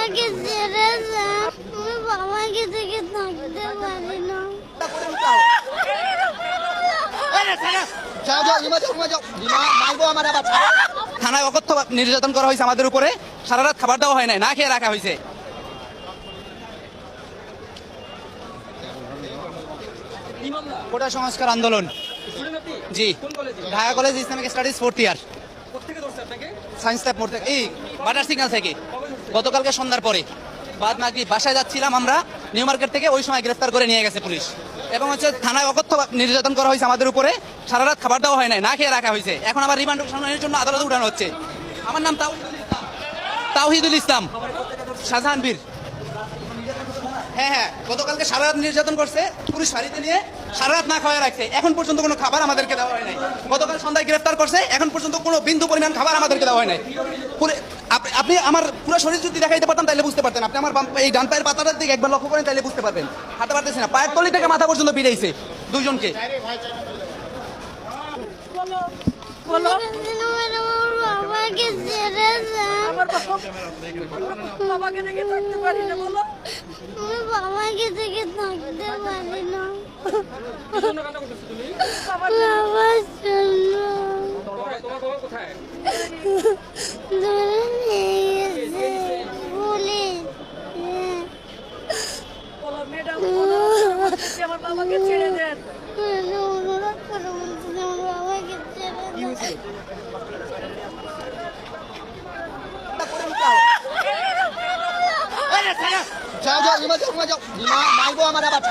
আমাকে ছেড়ে আমি বাবাকে থেকে থাকতে পারি না। থানায় অকথ্য নির্যাতন করা হয়েছে আমাদের উপরে। সারা রাত খাবার দেওয়া হয় নাই না খেয়ে রাখা হয়েছে। কোটা সংস্কার আন্দোলন। জি। Dhaka college Islamic studies fourth year science lab মোড় থেকে এই বাটার সিগন্যাল থেকে। গতকালকে সন্ধ্যার পরে। বাদ মাগরিব বাসায় যাচ্ছিলাম আমরা, নিউ মার্কেট থেকে ওই সময় গ্রেফতার করে নিয়ে গেছে পুলিশ। এবং হচ্ছে থানায় অকথ্য নির্যাতন করা হয়েছে আমাদের উপরে। সারা রাত খাবার দেওয়া হয় নাই, না খেয়ে রাখা হয়েছে। এখন আবার রিমান্ড শুনানির জন্য আদালতে উঠানো হচ্ছে। আমার নাম ইসলাম তাওহিদুল ইসলাম। শাহজাহান বীর। হ্যাঁ হ্যাঁ গতকালকে সারা রাত নির্যাতন করছে, পুলিশ বাড়িতে নিয়ে সারা রাত না খাওয়া রাখছে। এখন পর্যন্ত কোনো খাবার আমাদেরকে দেওয়া হয় নাই। গতকাল সন্ধ্যায় গ্রেফতার করছে, এখন পর্যন্ত কোনো বিন্দু পরিমাণ খাবার আমাদেরকে দেওয়া হয় নাই। আপনি আমার পুরো শরীর যদি দেখাইতে পারতাম তাহলে বুঝতে পারতেন। আপনি আমার বাম- এই ডান পায়ের পাতাটার দিকে একবার লক্ষ্য করেন তাহলে বুঝতে পারবেন। হাঁটতে পারতেছি না। পায়ের তলি থেকে মাথা পর্যন্ত পিড়াইছে দুইজনকে। বাবাকে থাকতে পারি না বলো। বাবাকে থেকে থাকতে পারি না। বাবার জন্য। ধরে নিয়ে গেছে পুলিশ হ্যাঁ। বলো ম্যাডাম অনুরোধ বাবাকে ছেড়ে দেন। অনুরোধ করে বলছি আমার যাও যাও ইমা যাও ইমা যাও। মারবো আমার আবার।